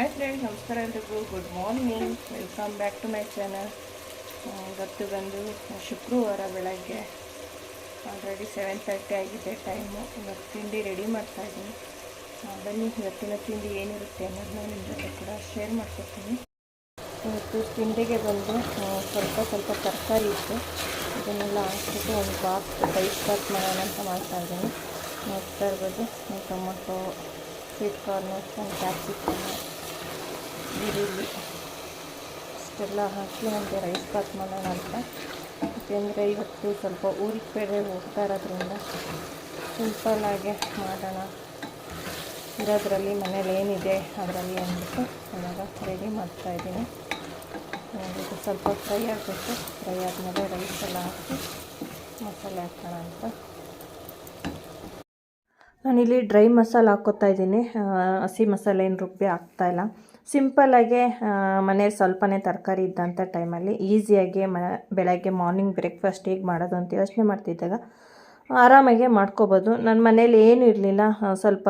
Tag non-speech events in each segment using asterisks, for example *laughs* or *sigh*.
Hi friend ನಮಸ್ಕಾರ ಎಲ್ರಿಗೂ good morning welcome back to my channel ಇವತ್ತು ಬಂದು ಶುಕ್ರವಾರ ಬೆಳಗ್ಗೆ ಆಲ್ರೆಡಿ ಸೆವೆನ್ ತರ್ಟಿ ಆಗಿದೆ ಟೈಮು ಇವತ್ತು ತಿಂಡಿ ರೆಡಿ ಮಾಡ್ತಾ ಇದ್ದೀನಿ. ಬನ್ನಿ, ಇವತ್ತಿನ ತಿಂಡಿ ಏನಿರುತ್ತೆ ಅನ್ನೋದನ್ನ ನಿಮ್ಮ ಜೊತೆ ಕೂಡ ಶೇರ್ ಮಾಡ್ಕೊತೀನಿ. ಇವತ್ತು ತಿಂಡಿಗೆ ಬಂದು ಸ್ವಲ್ಪ ಸ್ವಲ್ಪ ತರಕಾರಿ ಇತ್ತು. ಇದನ್ನೆಲ್ಲ ಹಾಕ್ಬಿಟ್ಟು ಒಂದು ಬಾಕ್ಸ್ ರೈಸ್ ಬಾತ್ ಮಾಡೋಣ ಅಂತ ಮಾಡ್ತಾ ಇದ್ದೀನಿ. ನೋಡ್ತಾ ಇರ್ಬೋದು ಟೊಮೊಟೊ ಸ್ವೀಟ್ ಕಾರ್ನ್ ಕ್ಯಾಪ್ಸಿಕಮ್ ಈರುಳ್ಳಿ. ಇಷ್ಟೆಲ್ಲ ಹಾಕಿ ನಮಗೆ ರೈಸ್ ಬಾತ್ ಮಾಡೋಣ ಅಂತ. ಯಾಕೆಂದರೆ ಇವತ್ತು ಸ್ವಲ್ಪ ಊರಿಗೆ ಬೇರೆ ಹೋಗ್ತಾ ಇರೋದ್ರಿಂದ ಸಿಂಪಲ್ಲಾಗೆ ಮಾಡೋಣ. ಇರೋದ್ರಲ್ಲಿ ಮನೇಲಿ ಏನಿದೆ ಅದರಲ್ಲಿ ಅಂದ್ಬಿಟ್ಟು ಇವಾಗ ರೆಡಿ ಮಾಡ್ತಾಯಿದ್ದೀನಿ ಅದಕ್ಕೆ ಸ್ವಲ್ಪ ಫ್ರೈ ಆಗಬೇಕು. ಫ್ರೈ ಆದಮೇಲೆ ರೈಸ್ ಎಲ್ಲ ಹಾಕಿ ಮಸಾಲೆ ಹಾಕೋಣ ಅಂತ. ನಾನಿಲ್ಲಿ ಡ್ರೈ ಮಸಾಲೆ ಹಾಕ್ಕೋತಾ ಇದ್ದೀನಿ. ಹಸಿ ಮಸಾಲೆ ಏನು ರುಬ್ಬಿ ಹಾಕ್ತಾಯಿಲ್ಲ ಸಿಂಪಲ್ಲಾಗೆ ಮನೇಲಿ ಸ್ವಲ್ಪನೇ ತರಕಾರಿ ಇದ್ದಂಥ ಟೈಮಲ್ಲಿ ಈಸಿಯಾಗಿ ಮ, ಬೆಳಗ್ಗೆ ಮಾರ್ನಿಂಗ್ ಬ್ರೇಕ್ಫಾಸ್ಟ್ ಹೇಗೆ ಮಾಡೋದು ಅಂತ ಯೋಚನೆ ಮಾಡ್ತಿದ್ದಾಗ, ಆರಾಮಾಗೆ ಮಾಡ್ಕೋಬೋದು. ನನ್ನ ಮನೇಲಿ ಏನೂ ಇರಲಿಲ್ಲ. ಸ್ವಲ್ಪ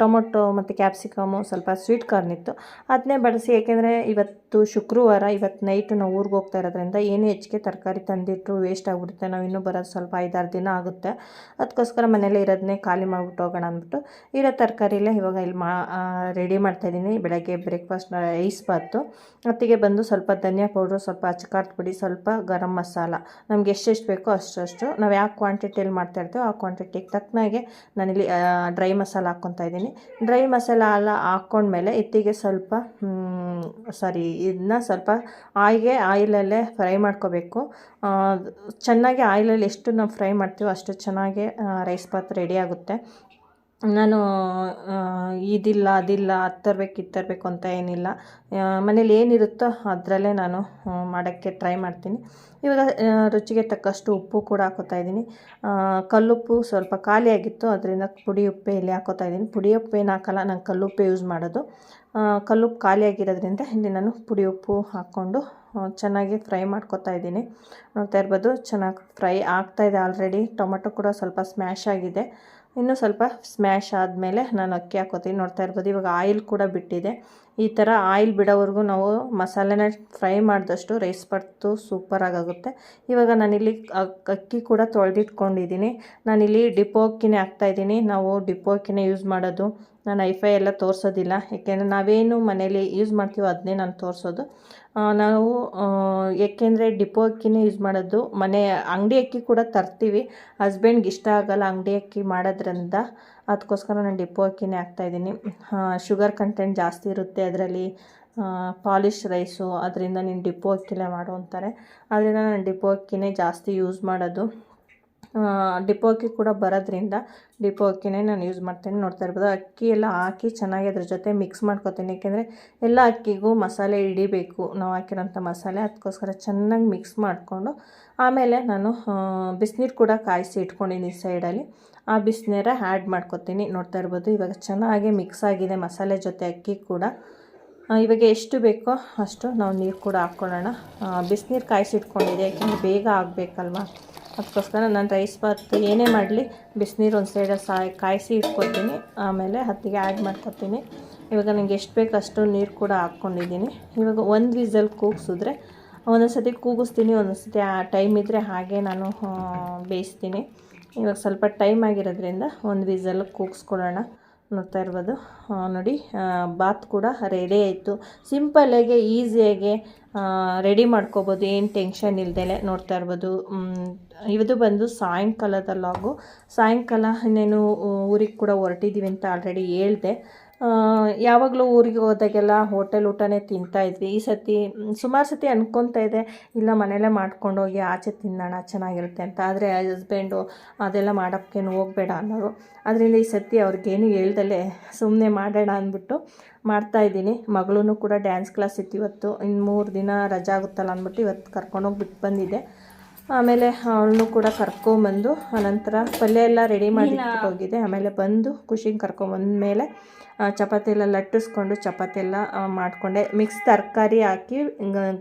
ಟೊಮೊಟೊ ಮತ್ತು ಕ್ಯಾಪ್ಸಿಕಮು ಸ್ವಲ್ಪ ಸ್ವೀಟ್ ಕಾರ್ನ್ ಇತ್ತು. ಅದನ್ನೇ ಬಳಸಿ ಏಕೆಂದರೆ ಇವತ್ತು ಶುಕ್ರವಾರ ಇವತ್ತು ನೈಟು ನಾವು ಊರಿಗೆ ಹೋಗ್ತಾ ಇರೋದ್ರಿಂದ ಏನು ಹೆಚ್ಚಿಗೆ ತರಕಾರಿ ತಂದಿಟ್ಟರು ವೇಸ್ಟ್ ಆಗಿಬಿಡುತ್ತೆ, ನಾವು ಇನ್ನೂ ಬರೋದು ಸ್ವಲ್ಪ ಐದಾರು ದಿನ ಆಗುತ್ತೆ. ಅದಕ್ಕೋಸ್ಕರ ಮನೇಲಿ ಇರೋದನ್ನೇ ಖಾಲಿ ಮಾಡಿಬಿಟ್ಟು ಹೋಗೋಣ ಅಂದ್ಬಿಟ್ಟು ಇರೋ ತರಕಾರಿಲೇ ಇವಾಗ ಇಲ್ಲಿ ಮಾ ರೆಡಿ ಮಾಡ್ತಾಯಿದ್ದೀನಿ ಬೆಳಗ್ಗೆ ಬ್ರೇಕ್ಫಾಸ್ಟ್ ರೈಸ್ ಬಾತು. ಅತ್ತಿಗೆ ಬಂದು ಸ್ವಲ್ಪ ಧನಿಯಾ ಪೌಡ್ರು ಸ್ವಲ್ಪ ಅಚ್ಚಕಾರದ ಪುಡಿ, ಸ್ವಲ್ಪ ಗರಂ ಮಸಾಲ. ನಮ್ಗೆ ಎಷ್ಟೆಷ್ಟು ಬೇಕೋ ಅಷ್ಟು ನಾವು ಯಾವ ಕ್ವಾಂಟಿಟಿಯಲ್ಲಿ ಮಾಡ್ತಾ ಇರ್ತೀವೋ ಆ ಕ್ವಾಂಟಿಟಿಗೆ ತಕ್ಕನಾಗೆ ನಾನಿಲ್ಲಿ ಡ್ರೈ ಮಸಾಲ ಹಾಕ್ಕೊತಾ ಇದ್ದೀನಿ. ಡ್ರೈ ಮಸಾಲ ಎಲ್ಲ ಹಾಕ್ಕೊಂಡ್ಮೇಲೆ ಇತ್ತಿಗೆ ಸ್ವಲ್ಪ ಸಾರಿ ಇದನ್ನ ಸ್ವಲ್ಪ ಆಯಿಗೆ ಆಯಿಲಲ್ಲೇ ಫ್ರೈ ಮಾಡ್ಕೋಬೇಕು. ಚೆನ್ನಾಗಿ ಆಯಿಲಲ್ಲಿ ಎಷ್ಟು ನಾವು ಫ್ರೈ ಮಾಡ್ತೀವೋ ಅಷ್ಟು ಚೆನ್ನಾಗಿ ರೈಸ್ ಬಾತ್ ರೆಡಿ ಆಗುತ್ತೆ. ನಾನು ಇದಿಲ್ಲ, ಅದಿಲ್ಲ ಅದು ತರಬೇಕು ಇದು ತರಬೇಕು ಅಂತ ಏನಿಲ್ಲ. ಮನೇಲಿ ಏನಿರುತ್ತೋ ಅದರಲ್ಲೇ ನಾನು ಮಾಡೋಕ್ಕೆ ಟ್ರೈ ಮಾಡ್ತೀನಿ. ಇವಾಗ ರುಚಿಗೆ ತಕ್ಕಷ್ಟು ಉಪ್ಪು ಕೂಡ ಹಾಕೋತಾ ಇದ್ದೀನಿ. ಕಲ್ಲುಪ್ಪು ಸ್ವಲ್ಪ ಖಾಲಿಯಾಗಿತ್ತು ಅದರಿಂದ ಪುಡಿ ಉಪ್ಪೇ ಇಲ್ಲಿ ಹಾಕೋತಾ ಇದ್ದೀನಿ. ಪುಡಿ ಉಪ್ಪು ಏನು ಹಾಕಲ್ಲ, ನಾನು ಕಲ್ಲುಪ್ಪೇ ಯೂಸ್ ಮಾಡೋದು. ಕಲ್ಲುಪ್ಪು ಖಾಲಿಯಾಗಿರೋದ್ರಿಂದ ಇಲ್ಲಿ ನಾನು ಪುಡಿ ಉಪ್ಪು ಹಾಕ್ಕೊಂಡು ಚೆನ್ನಾಗಿ ಫ್ರೈ ಮಾಡ್ಕೊತಾ ಇದ್ದೀನಿ. ನೋಡ್ತಾ ಇರ್ಬೋದು, ಚೆನ್ನಾಗಿ ಫ್ರೈ ಆಗ್ತಾಯಿದೆ ಆಲ್ರೆಡಿ ಟೊಮೊಟೊ ಕೂಡ ಸ್ವಲ್ಪ ಸ್ಮ್ಯಾಶ್ ಆಗಿದೆ. ಇನ್ನೂ ಸ್ವಲ್ಪ ಸ್ಮ್ಯಾಶ್ ಆದಮೇಲೆ ನಾನು ಅಕ್ಕಿ ಹಾಕೋತೀನಿ. ನೋಡ್ತಾ ಇರ್ಬೋದು, ಇವಾಗ ಆಯಿಲ್ ಕೂಡ ಬಿಟ್ಟಿದೆ. ಈ ಥರ ಆಯಿಲ್ ಬಿಡೋವರೆಗೂ ನಾವು ಮಸಾಲೆನ ಫ್ರೈ ಮಾಡಿದಷ್ಟು ರೈಸ್ ಪಡ್ತು ಸೂಪರಾಗುತ್ತೆ ಇವಾಗ ನಾನಿಲ್ಲಿ ಅಕ್- ಅಕ್ಕಿ ಕೂಡ ತೊಳೆದಿಟ್ಕೊಂಡಿದ್ದೀನಿ. ನಾನಿಲ್ಲಿ ಡಿಪೋ ಅಕ್ಕಿನೇ ಹಾಕ್ತಾಯಿದ್ದೀನಿ ನಾವು ಡಿಪೋ ಅಕ್ಕಿನೇ ಯೂಸ್ ಮಾಡೋದು. ನಾನು ಐಫೈ ಎಲ್ಲ ತೋರಿಸೋದಿಲ್ಲ. ಏಕೆಂದರೆ ನಾವೇನು ಮನೇಲಿ ಯೂಸ್ ಮಾಡ್ತೀವೋ ಅದನ್ನೇ ನಾನು ತೋರಿಸೋದು. ನಾವು ಏಕೆಂದರೆ ಡಿಪೋ ಅಕ್ಕಿನೇ ಯೂಸ್ ಮಾಡೋದು. ಮನೆ ಅಂಗಡಿ ಅಕ್ಕಿ ಕೂಡ ತರ್ತೀವಿ. ಹಸ್ಬೆಂಡ್ಗೆ ಇಷ್ಟ ಆಗಲ್ಲ ಅಂಗಡಿ ಅಕ್ಕಿ ಮಾಡೋದ್ರಿಂದ. ಅದಕ್ಕೋಸ್ಕರ ನಾನು ಡಿಪೋ ಅಕ್ಕಿನೇ ಹಾಕ್ತಾಯಿದ್ದೀನಿ ಶುಗರ್ ಕಂಟೆಂಟ್ ಜಾಸ್ತಿ ಇರುತ್ತೆ ಅದರಲ್ಲಿ. ಪಾಲಿಶ್ ರೈಸು ಅದರಿಂದ ನೀನು ಡಿಪೋ ಅಕ್ಕಿಲೇ ಮಾಡು ಅಂತಾರೆ. ಅದರಿಂದ ನಾನು ಡಿಪೋ ಅಕ್ಕಿನೇ ಜಾಸ್ತಿ ಯೂಸ್ ಮಾಡೋದು. ಡಿಪೋ ಅಕ್ಕಿ ಕೂಡ ಬರೋದ್ರಿಂದ ಡಿಪೋ ಅಕ್ಕಿನೇ ನಾನು ಯೂಸ್ ಮಾಡ್ತೀನಿ, ನೋಡ್ತಾ ಇರ್ಬೋದು. ಅಕ್ಕಿ ಎಲ್ಲ ಹಾಕಿ ಚೆನ್ನಾಗಿ ಅದ್ರ ಜೊತೆ ಮಿಕ್ಸ್ ಮಾಡ್ಕೊತೀನಿ. ಏಕೆಂದರೆ ಎಲ್ಲ ಅಕ್ಕಿಗೂ ಮಸಾಲೆ ಹಿಡಿಬೇಕು. ನಾವು ಹಾಕಿರೋಂಥ ಮಸಾಲೆ ಅದಕ್ಕೋಸ್ಕರ ಚೆನ್ನಾಗಿ ಮಿಕ್ಸ್ ಮಾಡಿಕೊಂಡು ಆಮೇಲೆ ನಾನು ಬಿಸಿನೀರು ಕೂಡ ಕಾಯಿಸಿ ಇಟ್ಕೊಂಡಿದ್ದೀನಿ ಸೈಡಲ್ಲಿ ಆ ಬಿಸಿನೀರ ಆ್ಯಡ್ ಮಾಡ್ಕೊತೀನಿ. ನೋಡ್ತಾ ಇರ್ಬೋದು, ಇವಾಗ ಚೆನ್ನಾಗಿ ಮಿಕ್ಸ್ ಆಗಿದೆ ಮಸಾಲೆ ಜೊತೆ ಅಕ್ಕಿ ಕೂಡ. ಇವಾಗ ಎಷ್ಟು ಬೇಕೋ ಅಷ್ಟು ನಾವು ನೀರು ಕೂಡ ಹಾಕ್ಕೊಳ್ಳೋಣ. ಬಿಸಿನೀರು ಕಾಯಿಸಿ ಇಟ್ಕೊಂಡಿದ್ದೆ. ಯಾಕೆಂದರೆ ಬೇಗ ಆಗಬೇಕಲ್ವ? ಅದಕ್ಕೋಸ್ಕರ ನಾನು ರೈಸ್ ಬಾತ್ ಏನೇ ಮಾಡಲಿ ಬಿಸಿನೀರು ಒಂದು ಸೈಡಲ್ಲಿ ಸಾಯ್, ಕಾಯಿಸಿ ಇಟ್ಕೊತೀನಿ. ಆಮೇಲೆ ಹತ್ತಿಗೆ ಆ್ಯಡ್ ಮಾಡ್ಕೊತೀನಿ. ಇವಾಗ ನನಗೆ ಎಷ್ಟು ಬೇಕು ಅಷ್ಟು ನೀರು ಕೂಡ ಹಾಕ್ಕೊಂಡಿದ್ದೀನಿ. ಇವಾಗ ಒಂದು ವಿಸಲ್ ಕೂಗಿಸಿದ್ರೆ ಒಂದೊಂದು ಸತಿ ಕೂಗಿಸ್ತೀನಿ ಒಂದೊಂದು ಸತಿ ಆ ಟೈಮ್ ಇದ್ದರೆ ಹಾಗೆ ನಾನು ಬೇಯಿಸ್ತೀನಿ. ಇವಾಗ ಸ್ವಲ್ಪ ಟೈಮ್ ಆಗಿರೋದ್ರಿಂದ ಒಂದು ವಿಸಲ್ ಕೂಗಿಸ್ಕೊಳ್ಳೋಣ. ನೋಡ್ತಾ ಇರ್ಬೋದು. ನೋಡಿ ಬಾತ್ ಕೂಡ ರೆಡಿ ಆಯಿತು. ಸಿಂಪಲ್ಲಾಗೆ ಈಸಿಯಾಗೆ ರೆಡಿ ಮಾಡ್ಕೋಬೋದು. ಏನು ಟೆನ್ಷನ್ ಇಲ್ದೇ ನೋಡ್ತಾ ಇರ್ಬೋದು. ಇದು ಬಂದು ಸಾಯಂಕಾಲದ ಲಾಗು ಸಾಯಂಕಾಲ ಇನ್ನೇನು ಊರಿಗೆ ಕೂಡ ಹೊರಟಿದ್ದೀವಿ ಅಂತ ಆಲ್ರೆಡಿ ಹೇಳಿದೆ. ಯಾವಾಗಲೂ ಊರಿಗೆ ಹೋದಾಗೆಲ್ಲ ಹೋಟೆಲ್ ಊಟನೇ ತಿಂತಾ ಇದ್ವಿ. ಈ ಸತಿ ಸುಮಾರು ಸತಿ ಅಂದ್ಕೊತಾ ಇದೆ, ಇಲ್ಲ ಮನೆಯಲ್ಲೇ ಮಾಡ್ಕೊಂಡು ಹೋಗಿ ಆಚೆ ತಿನ್ನೋಣ, ಚೆನ್ನಾಗಿರುತ್ತೆ ಅಂತ. ಆದರೆ ಹಸ್ಬೆಂಡು ಅದೆಲ್ಲ ಮಾಡೋಕ್ಕೇನು ಹೋಗಬೇಡ ಅನ್ನೋರು. ಅದರಿಂದ ಈ ಸತಿ ಅವ್ರಿಗೇನು ಹೇಳ್ದಲೇ ಸುಮ್ಮನೆ ಮಾಡೋಣ ಅಂದ್ಬಿಟ್ಟು ಮಾಡ್ತಾಯಿದ್ದೀನಿ ಮಗಳೂ ಕೂಡ ಡ್ಯಾನ್ಸ್ ಕ್ಲಾಸ್ ಇತ್ತು ಇವತ್ತು. ಇನ್ನು ಮೂರು ದಿನ ರಜಾ ಆಗುತ್ತಲ್ಲ ಅಂದ್ಬಿಟ್ಟು ಇವತ್ತು ಕರ್ಕೊಂಡೋಗಿ ಬಿಟ್ಟು ಬಂದಿದ್ದೆ. ಆಮೇಲೆ ಅವಳನ್ನು ಕೂಡ ಕರ್ಕೊಂಬಂದು ಆನಂತರ ಪಲ್ಯ ಎಲ್ಲ ರೆಡಿ ಮಾಡಿ ಹೋಗಿದೆ. ಆಮೇಲೆ ಬಂದು ಖುಷಿಗೆ ಕರ್ಕೊಂಬಂದ್ಮೇಲೆ ಮೇಲೆ ಚಪಾತಿ ಎಲ್ಲ ಲಟ್ಟಿಸ್ಕೊಂಡು ಚಪಾತಿ ಎಲ್ಲ ಮಾಡಿಕೊಂಡೆ. ಮಿಕ್ಸ್ ತರಕಾರಿ ಹಾಕಿ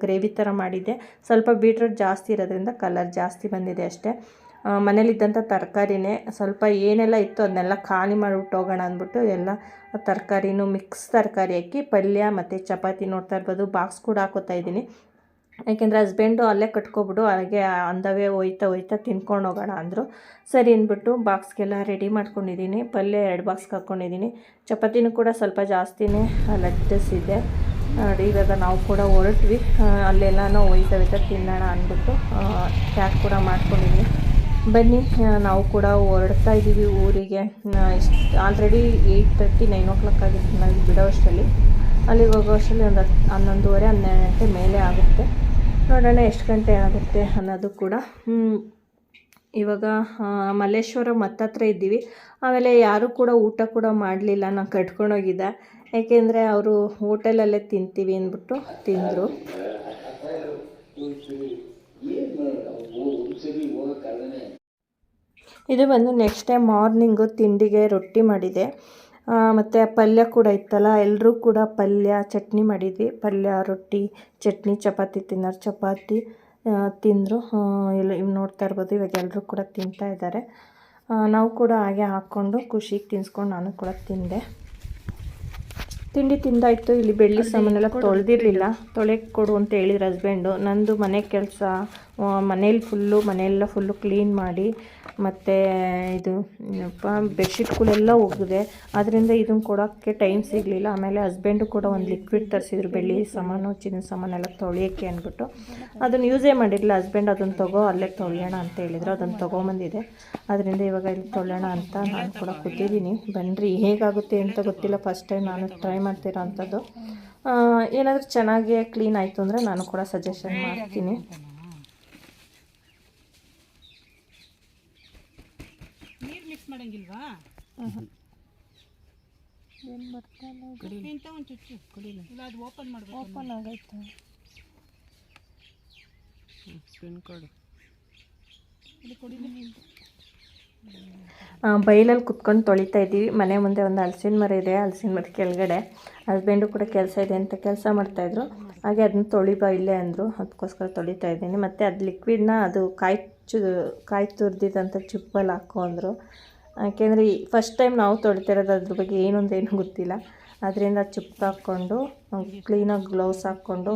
ಗ್ರೇವಿ ಥರ ಮಾಡಿದ್ದೆ. ಸ್ವಲ್ಪ ಬೀಟ್ರೂಟ್ ಜಾಸ್ತಿ ಇರೋದ್ರಿಂದ ಕಲರ್ ಜಾಸ್ತಿ ಬಂದಿದೆ ಅಷ್ಟೇ. ಮನೇಲಿದ್ದಂಥ ತರಕಾರಿನೇ ಸ್ವಲ್ಪ ಏನೆಲ್ಲ ಇತ್ತು ಅದನ್ನೆಲ್ಲ ಖಾಲಿ ಮಾಡಿಬಿಟ್ಟು ಹೋಗೋಣ ಅಂದ್ಬಿಟ್ಟು ಎಲ್ಲ ತರಕಾರಿನೂ ಮಿಕ್ಸ್ ತರಕಾರಿ ಹಾಕಿ ಪಲ್ಯ ಮತ್ತು ಚಪಾತಿ ನೋಡ್ತಾ ಇರ್ಬೋದು. ಬಾಕ್ಸ್ ಕೂಡ ಹಾಕೋತಾ ಇದ್ದೀನಿ. ಯಾಕೆಂದರೆ ಹಸ್ಬೆಂಡು ಅಲ್ಲೇ ಕಟ್ಕೊಬಿಡು, ಹಾಗೆ ಅಂದವೇ ಹೋಯ್ತಾ ಹೋಯ್ತಾ ತಿನ್ಕೊಂಡು ಹೋಗೋಣ ಅಂದರು. ಸರಿ ಅಂದ್ಬಿಟ್ಟು ಬಾಕ್ಸ್ಗೆಲ್ಲ ರೆಡಿ ಮಾಡ್ಕೊಂಡಿದ್ದೀನಿ ಪಲ್ಯ ಎರಡು ಬಾಕ್ಸ್ಗೆ ಹಾಕ್ಕೊಂಡಿದ್ದೀನಿ ಚಪಾತಿನೂ ಕೂಡ ಸ್ವಲ್ಪ ಜಾಸ್ತಿನೇ ಲಟ್ಟಿಸಿದೆ ನೋಡಿ ಇವಾಗ ನಾವು ಕೂಡ ಹೊರಟ್ವಿ. ಅಲ್ಲೆಲ್ಲನೂ ಹೋಯ್ತಾ ಹೋಯ್ತಾ ತಿನ್ನೋಣ ಅಂದ್ಬಿಟ್ಟು ಪ್ಯಾಕ್ ಕೂಡ ಮಾಡ್ಕೊಂಡಿದ್ದೀನಿ ಬನ್ನಿ ನಾವು ಕೂಡ ಹೊರಡ್ತಾ ಇದ್ದೀವಿ ಊರಿಗೆ ಇಷ್ಟು already eight thirty nine o'clock ಆಗಿತ್ತು ನಾವು ಬಿಡೋ ಅಷ್ಟರಲ್ಲಿ ಅಲ್ಲಿಗೆ ಹೋಗೋ ಅಷ್ಟರಲ್ಲಿ ಒಂದು ಹತ್ತು ಹನ್ನೊಂದುವರೆ ಹನ್ನೆರಡು ಗಂಟೆ ಮೇಲೆ ಆಗುತ್ತೆ ನೋಡೋಣ ಎಷ್ಟು ಗಂಟೆ ಆಗುತ್ತೆ ಅನ್ನೋದು ಕೂಡ. ಇವಾಗ ಮಲ್ಲೇಶ್ವರ ಮತ್ತತ್ರ ಇದ್ದೀವಿ ಆಮೇಲೆ ಯಾರೂ ಕೂಡ ಊಟ ಕೂಡ ಮಾಡಲಿಲ್ಲ ನಾನು ಕಟ್ಕೊಂಡೋಗಿದ್ದೆ ಯಾಕೆಂದರೆ ಅವರು ಹೋಟೆಲಲ್ಲೇ ತಿಂತೀವಿ ಅಂದ್ಬಿಟ್ಟು ತಿಂದರು ಇದು ಬಂದು ನೆಕ್ಸ್ಟ್ ಡೇ ಮಾರ್ನಿಂಗು ತಿಂಡಿಗೆ ರೊಟ್ಟಿ ಮಾಡಿದೆ. ಮತ್ತು ಪಲ್ಯ ಕೂಡ ಇತ್ತಲ್ಲ ಎಲ್ಲರೂ ಕೂಡ ಪಲ್ಯ ಚಟ್ನಿ ಮಾಡಿದ್ವಿ. ಪಲ್ಯ ರೊಟ್ಟಿ ಚಟ್ನಿ ಚಪಾತಿ ತಿನ್ನೋರು ಚಪಾತಿ ತಿಂದರು. ಎಲ್ಲ ಇವ್ ನೋಡ್ತಾ ಇರ್ಬೋದು ಇವಾಗ ಎಲ್ಲರೂ ಕೂಡ ತಿಂತಾ ಇದ್ದಾರೆ. ನಾವು ಕೂಡ ಹಾಗೆ ಹಾಕ್ಕೊಂಡು ಖುಷಿಗೆ ತಿನ್ಸ್ಕೊಂಡು ನಾನು ಕೂಡ ತಿಂದೆ. ತಿಂಡಿ ತಿಂದಾಯಿತು. ಇಲ್ಲಿ ಬೆಳ್ಳಿ ಸಾಮಾನೆಲ್ಲ ತೊಳೆದಿರಲಿಲ್ಲ. ತೊಳೆ ಕೊಡು ಅಂತ ಹೇಳಿದ್ರು ಹಸ್ಬೆಂಡು ನಂದು ಮನೆ ಕೆಲಸ ಮನೇಲಿ ಫುಲ್ಲು ಮನೆಯೆಲ್ಲ ಫುಲ್ಲು ಕ್ಲೀನ್ ಮಾಡಿ, ಮತ್ತು ಇದು, ಏನಪ್ಪ, ಬೆಡ್ಶೀಟ್ಗಳೆಲ್ಲ ಒಗೆದೆ ಅದರಿಂದ ಇದನ್ನು ಕೊಡೋಕ್ಕೆ ಟೈಮ್ ಸಿಗಲಿಲ್ಲ. ಆಮೇಲೆ ಹಸ್ಬೆಂಡು ಕೂಡ ಒಂದು ಲಿಕ್ವಿಡ್ ತರಿಸಿದ್ರು, ಬೆಳ್ಳಿ ಸಾಮಾನು ಚಿನ್ನ ಸಾಮಾನೆಲ್ಲ ತೊಳೆಯೋಕ್ಕೆ ಅಂದ್ಬಿಟ್ಟು. ಅದನ್ನು ಯೂಸೇ ಮಾಡಿರಲಿಲ್ಲ. ಹಸ್ಬೆಂಡ್ ಅದನ್ನು ತಗೋ, ಅಲ್ಲೇ ತೊಳೆಯೋಣ ಅಂತ ಹೇಳಿದ್ರು. ಅದನ್ನು ತೊಗೊಂಬಂದಿದೆ. ಅದರಿಂದ ಇವಾಗ ಇಲ್ಲಿ ತೊಳೆಯೋಣ ಅಂತ ನಾನು ಕೂಡ ಕೂತಿದ್ದೀನಿ. ಬನ್ನಿರಿ ಹೇಗಾಗುತ್ತೆ ಅಂತ ಗೊತ್ತಿಲ್ಲ. ಫಸ್ಟ್ ಟೈಮ್ ನಾನು ಟ್ರೈ ಮಾಡ್ತಿರೋ ಅಂಥದ್ದು ಏನಾದರೂ ಚೆನ್ನಾಗಿ ಕ್ಲೀನ್ ಆಯಿತು ಅಂದರೆ ನಾನು ಕೂಡ ಸಜೆಷನ್ ಮಾಡ್ತೀನಿ. ಮಾಡಂಗಿಲ್ವಾ? ಇಂಥ ಒಂದು ಚುಚ್ಚು. ಕುಡಿಲಿ ಇಲ್ಲ ಅದು ಓಪನ್ ಮಾಡಬೇಕು ಓಪನ್ ಆಗೈತೆ. Pin code. ಇಲ್ಲಿ ಕುಡಿಲಿ ಬೈಲಲ್ಲಿ ಕುತ್ಕೊಂಡು ತೊಳಿತಾ ಇದ್ದೀವಿ. ಮನೆ ಮುಂದೆ ಒಂದು ಹಲಸಿನ ಮರ ಇದೆ ಹಲಸಿನ ಮರ ಕೆಳಗಡೆ. ಹಸ್ಬೆಂಡು ಕೂಡ ಕೆಲಸ ಇದೆ ಅಂತ ಕೆಲಸ ಮಾಡ್ತಾಯಿದ್ರು ಹಾಗೆ ಅದನ್ನ ತೊಳಿಬಾ ಇಲ್ಲೇ ಅಂದರು. ಅದಕ್ಕೋಸ್ಕರ ತೊಳಿತಾ ಇದ್ದೀನಿ. ಮತ್ತು ಅದು ಲಿಕ್ವಿಡ್ನ ಅದು ಕಾಯಿ ಚು ಕಾಯಿ ತುರಿದಿದ್ದಂಥ ಚಿಪ್ಪಲ್ಲಿ ಹಾಕೋ ಅಂದರು. ಯಾಕೆಂದರೆ ಫಸ್ಟ್ ಟೈಮ್ ನಾವು ತೊಳಿತಿರೋದು ಅದ್ರ ಬಗ್ಗೆ ಏನು ಏನೂ ಗೊತ್ತಿಲ್ಲ. ಅದರಿಂದ ಚಿಪ್ ಹಾಕ್ಕೊಂಡು ಕ್ಲೀನಾಗಿ ಗ್ಲೌಸ್ ಹಾಕ್ಕೊಂಡು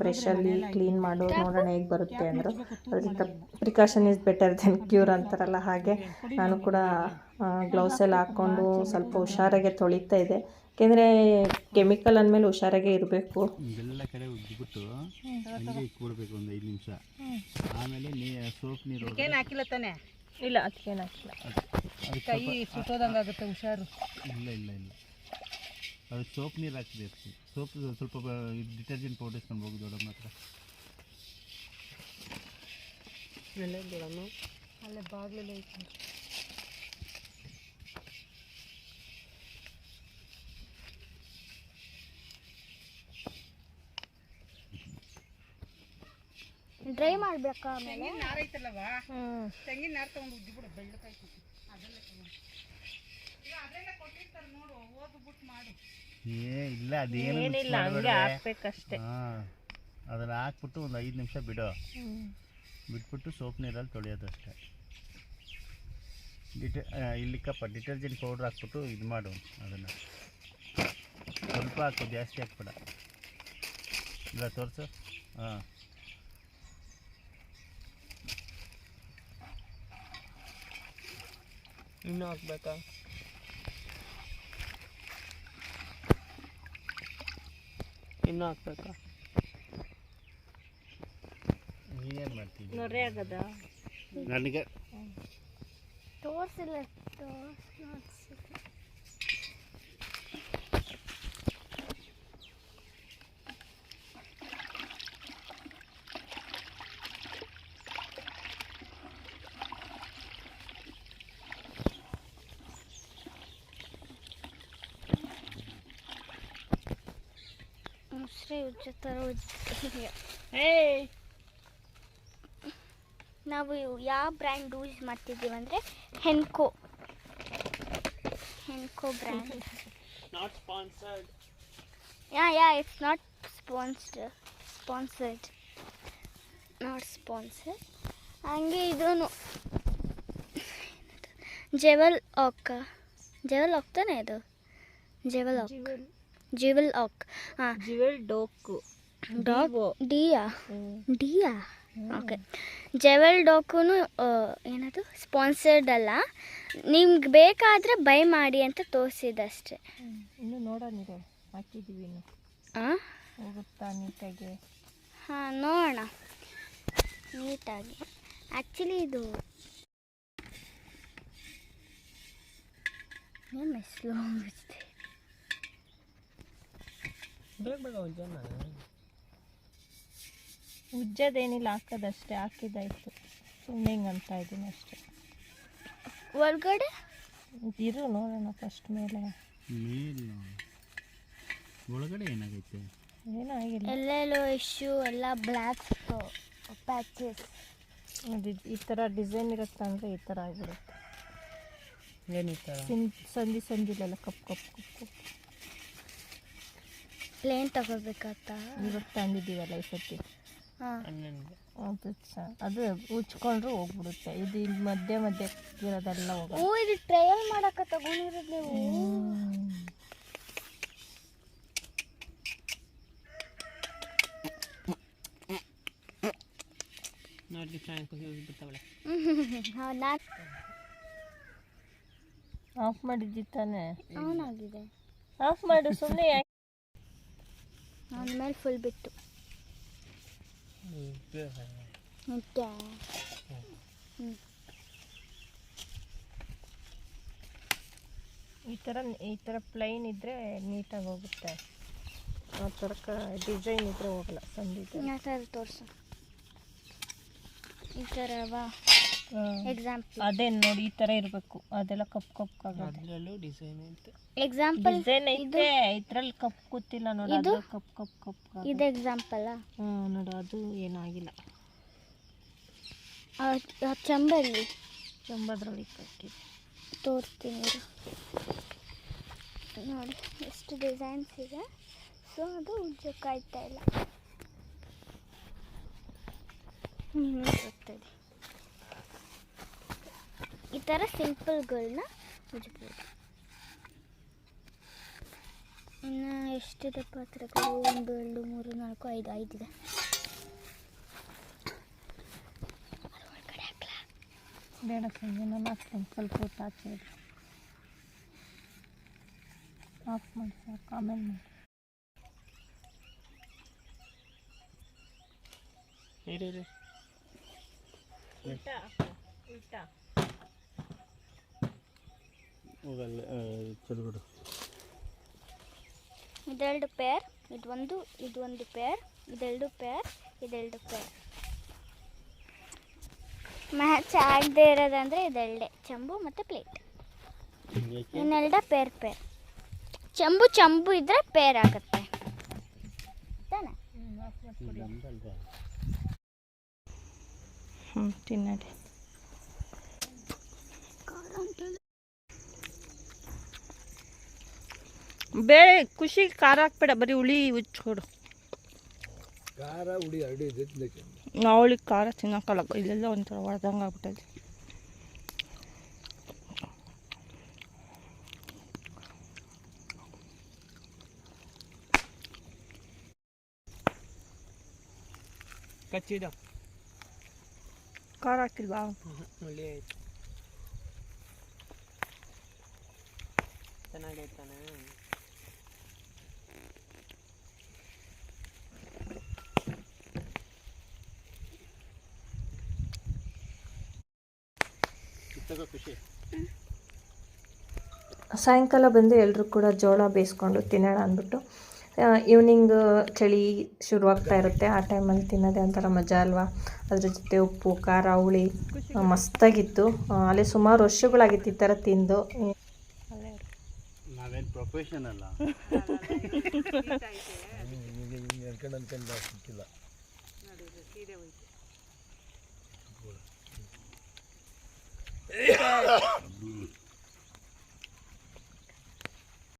ಬ್ರಷಲ್ಲಿ ಕ್ಲೀನ್ ಮಾಡು ನೋಡೋಣ ಹೇಗೆ ಬರುತ್ತೆ ಅಂದರು. ಅದರಿಂದ precaution is better than cure ಅಂತಾರಲ್ಲ ಹಾಗೆ. ನಾನು ಕೂಡ ಗ್ಲೌಸ್ ಎಲ್ಲ ಹಾಕ್ಕೊಂಡು ಸ್ವಲ್ಪ ಹುಷಾರಾಗೆ ತೊಳಿತಾ ಇದೆ ಯಾಕೆಂದರೆ ಕೆಮಿಕಲ್ ಅಂದಮೇಲೆ ಹುಷಾರಾಗೆ ಇರಬೇಕು. ಎಲ್ಲ ಕಡೆ ಉಜ್ಜಿಬಿಟ್ಟು ಹಂಗೆ ಒಂದು ಐದು ನಿಮಿಷ. ಆಮೇಲೆ ನೀ ಸೋಪ್ ನೀರು ಏನು ಹಾಕಿಲ್ಲ ತಾನೆ? ಇಲ್ಲ ಅದಕ್ಕೇನು ಹಾಕಿಲ್ಲ. ಕೈ ಸುಟ್ಟೋದಂಗೆ ಆಗುತ್ತೆ ಹುಷಾರು. ಇಲ್ಲ ಇಲ್ಲ ಇಲ್ಲ. ಅದು ಸೋಪ್ ನೀರು ಹಾಕ್ಬೇಕು. ಸೋಪ್ ಸ್ವಲ್ಪ ಡಿಟರ್ಜೆಂಟ್ ಪೌಡರ್ ಇಸ್ಕೊಂಡು ಹೋಗಿ ದೊಡ್ಡಮ್ಮ ಹತ್ರ. ಅಲ್ಲೇ ಬಾಗಿಲಲ್ಲೇ ಐತೆ ಡ್ರೈ ಮಾಡ್ಬೇಕಾ ಆಮೇಲೆ? ತೆಂಗಿನ ನಾರು ಐತಲ್ಲವಾ ತೆಂಗಿನ ನಾರು ತಗೊಂಡು ಉದ್ದಿಬಿಡು ಬೆಳ್ಳಕಾಯ್ತು ಅದೆಲ್ಲ ತಗೊಂಡು ಇಲ್ಲ ಅದೆಲ್ಲ ಕೊಟ್ಟಿರ್ತಾರೆ ನೋಡು ಓದ್ಬಿಟ್ಟು ಮಾಡು ಏ ಇಲ್ಲ ಅದೇನು ಏನಿಲ್ಲ ಹಂಗೆ ಹಾಕ್ಬೇಕಷ್ಟೆ. ಹಾಂ ಅದನ್ನು ಹಾಕ್ಬಿಟ್ಟು ಒಂದು ಐದು ನಿಮಿಷ ಬಿಡು. ಬಿಟ್ಬಿಟ್ಟು ಸೋಪ್ ನೀರಲ್ಲಿ ತೊಳೆಯೋದು ಅಷ್ಟೇ. ಡಿಟ ಇಲ್ಲಿಕ್ಕಪ್ಪ ಡಿಟರ್ಜೆಂಟ್ ಪೌಡ್ರ್ ಹಾಕ್ಬಿಟ್ಟು ಇದು ಮಾಡು ಅದನ್ನು. ಸ್ವಲ್ಪ ಹಾಕು ಜಾಸ್ತಿ ಹಾಕ್ಬೇಡ. ಇಲ್ಲ ತೋರಿಸು. ಹಾಂ. ಇನ್ನೂ ಹಾಕ್ಬೇಕಾ? ಇನ್ನೂ ಹಾಕ್ಬೇಕಾ? ನೀನೇನು ಮಾಡ್ತೀನಿ ನೊರೆ ಆಗದ? ನನಗೆ? ತೋರಿಸಿಲ್ಲ ತೋರಿಸಿ ಮುಸ್ರಿ ಉಜ್ಜೋ ಥರ ನಾವು ಯಾವ ಬ್ರ್ಯಾಂಡ್ ಯೂಸ್ ಮಾಡ್ತಿದ್ದೀವಿ ಅಂದರೆ Henko Henko brand not sponsored yeah yeah it's not sponsored sponsored not sponsored ಹಂಗೆ ಇದೂ ಜೆವಲ್ ಆಕ್ ಜೆವಲ್ ಆಕ್ ತಾನೇ ಇದು? ಜೆವಲ್ ಆಕ್ ಜಿವಲ್ ಆಕ್ ಹಾಂ. ಜಿವೆಲ್ ಡೋಕು ಡಾಕ್ ಡಿಯಾ ಡಿಯಾ ಓಕೆ ಜೆವೆಲ್ ಡಾಕು ಏನದು? ಸ್ಪಾನ್ಸರ್ಡ್ ಅಲ್ಲ. ನಿಮ್ಗೆ ಬೇಕಾದರೆ ಬೈ ಮಾಡಿ ಅಂತ ತೋರಿಸಿದಷ್ಟೆ. ಇನ್ನು ನೋಡೋಣ ಹಾಕಿದ್ದೀವಿ ಹಾಂ ಹೋಗುತ್ತಾ ನೀಟಾಗಿ? ಹಾಂ ನೋಡೋಣ. ನೀಟಾಗಿ. ಆ್ಯಕ್ಚುಲಿ ಇದು ಏನು ಸ್ಲೋ ಮುಚ್ಚಿದೆ ಉಜ್ಜೋದೇನಿಲ್ಲ ಹಾಕೋದಷ್ಟೇ ಹಾಕಿದ್ದಾಯ್ತು. ಸುಮ್ಮನೆ ಹಿಂಗೆ ಅಂತ ಇದ್ದೀನಿ ಅಷ್ಟೇ. ಒಳಗಡೆ? ಇರು ನೋಡೋಣ ಫಸ್ಟ್ ಮೇಲೆ. ಮೇಲೆ ಒಳಗಡೆ ಏನಾಗೈತೆ? ಏನಾಗಿಲ್ಲ ಎಲ್ಲೆಲ್ಲೋ ಇಶ್ಯೂ ಎಲ್ಲ ಬ್ಲ್ಯಾಕ್ ಪ್ಯಾಚಸ್ ಅದು ಈ ಥರ ಡಿಸೈನ್ ಇರುತ್ತೆ ಅಂದರೆ ಈ ಥರ ಆಗಿರುತ್ತೆ. ಸಂಧಿ ಸಂಜೆ ಸಂಧಿ ಸಂದಿಲೆಲ್ಲ cup cup cup cup. Plain ತಗೋಬೇಕಾತ? ಇವತ್ತು ತಂದಿದ್ದೀವಲ್ಲ ಈ ಸತಿ ಹಾಂ. ಅದು ಉಚ್ಕೊಂಡ್ರು ಹೋಗ್ಬಿಡುತ್ತೆ. ಇದು ಇಲ್ಲಿ ಮಧ್ಯೆ ಮಧ್ಯೆ ಇರೋದೆಲ್ಲ ಹೋಗೋದು ಓ ಇದು ಟ್ರಯಲ್ ಮಾಡಕ್ಕೆ ತಗೊಂಡಿರೋದು ನೀವು? ಆಫ್ ಮಾಡಿದ್ದಿತ್ತಾನೆ ಆನ್ ಆಗಿದೆ ಆಫ್ ಮಾಡು ಸುಮ್ಮನೆ ಅವನ ಮೇಲೆ ಫುಲ್ ಬಿಟ್ಟು. ಮತ್ತೆ ಈ ಥರ ಈ ಥರ ಪ್ಲೈನ್ ಇದ್ದರೆ ನೀಟಾಗಿ ಹೋಗುತ್ತೆ. ಆ ಥರ ಡಿಸೈನ್ ಇದ್ದರೆ ಹೋಗಲ್ಲ ಸಂದಿದ್ದು ಆ ಥರ ತೋರಿಸು. ಈ ಥರವಾ ಎಕ್ಸಾಂಪಲ್ ಅದೇ ನೋಡಿ ಈ ತರ ಇರಬೇಕು. ಅದೆಲ್ಲ ಕಪ್ ಕಪ್ ಆಗೋದು ಎಕ್ಸಾಂಪಲ್ ಡಿಸೈನ್ ಐತೆ. ಇದ್ರಲ್ಲಿ ಕಪ್ ಕೂತಿಲ್ಲ ನೋಡಿ ಅದು ಕಪ್ ಕಪ್ ಕಪ್ ಇದು ಎಕ್ಸಾಂಪಲ್ಲ ಹ್ಞೂ ನೋಡು ಅದು ಏನಾಗಿಲ್ಲ. ಚಂಬಲ್ಲಿ. ಚಂಬದ್ರಲ್ಲಿ ಕಟ್ಟಿದೆ. ತೋರಿಸ್ತೀನಿ ಇರು. ನೋಡಿ ಎಷ್ಟು ಡಿಸೈನ್ಸ್ ಇದೆ. ಸೊ ಅದು ಉಜ್ಜಕ್ಕಾಯ್ತಾ ಇಲ್ಲ. ಹ್ಞೂ ಗೊತ್ತದೆ ಈ ಥರ ಸಿಂಪಲ್ಗಳನ್ನ ಉಜ್ಬೋದು ಇನ್ನು ಎಷ್ಟಿದೆ ಪಾತ್ರೆಗಳು? ಒಂದು ಎರಡು ಮೂರು ನಾಲ್ಕು ಐದು ಐದಿದೆ. ಬೇಡ ಸಂಜೆ ನಾನು ಹಾಕ್ತೀನಿ. ಸ್ವಲ್ಪ ಹೊತ್ತು ಆಫ್ ಮಾಡಿ ಸಾಕು ಆಮೇಲೆ ಮಾಡಿ. ಹೋಗಲ್ಲ ಚಲುಗಡು ಇದೆರಡು ಪೇರ್ ಇದೊಂದು ಇದೊಂದು ಪೇರ್ ಇದೆರಡು ಪೇರ್ ಇದೆರಡು ಪೇರ್ ಮ್ಯಾಚ್ ಆಗದೆ ಇರೋದಂದರೆ ಇದೆರಡೆ ಚಂಬು ಮತ್ತು ಪ್ಲೇಟ್ ಇನ್ನೆರಡ ಪೇರ್ ಪೇರ್ ಚಂಬು ಚಂಬು ಇದ್ದರೆ ಪೇರ್ ಆಗುತ್ತೆ. ತಾನೆ? ಹ್ಞೂ ತಿನ್ನಡಿ. ಬೇಳೆ ಖುಷಿ ಖಾರ ಹಾಕ್ಬೇಡ ಬರೀ ಹುಳಿ ಉಚ್ಕೊಡು. ಖಾರ ಹುಳಿ ಅವಳಿಗೆ ಖಾರ ತಿನ್ನೋಕ್ಕಲ್ಲ ಇಲ್ಲೆಲ್ಲ ಒಂಥರ ಹೊಡೆದಂಗೆ ಆಗ್ಬಿಟ್ಟದೆ ಕಚ್ಚಿದ ಖಾರ ಹಾಕಿಲ್ವಾ? ಒಳ್ಳೆ ಆಯ್ತು. ಚೆನ್ನಾಗೈತಾನೆ ಖುಷಿ. ಸಾಯಂಕಾಲ ಬಂದು ಎಲ್ಲರೂ ಕೂಡ ಜೋಳ ಬೇಯಿಸ್ಕೊಂಡು ತಿನ್ನೋಣ ಅಂದ್ಬಿಟ್ಟು ಈವ್ನಿಂಗ್ ಚಳಿ ಶುರುವಾಗ್ತಾ ಇರುತ್ತೆ. ಆ ಟೈಮಲ್ಲಿ ತಿನ್ನೋದೇ ಒಂಥರ ಮಜಾ ಅಲ್ವಾ? ಅದ್ರ ಜೊತೆ ಉಪ್ಪು ಖಾರ ಹುಳಿ ಮಸ್ತಾಗಿತ್ತು. ಅಲ್ಲಿ ಸುಮಾರು ವರ್ಷಗಳಾಗಿತ್ತು ಈ ಥರ ತಿಂದು. ನಾವೇನು ಪ್ರೊಫೆಷನ್ ಅಲ್ಲ? É. *laughs*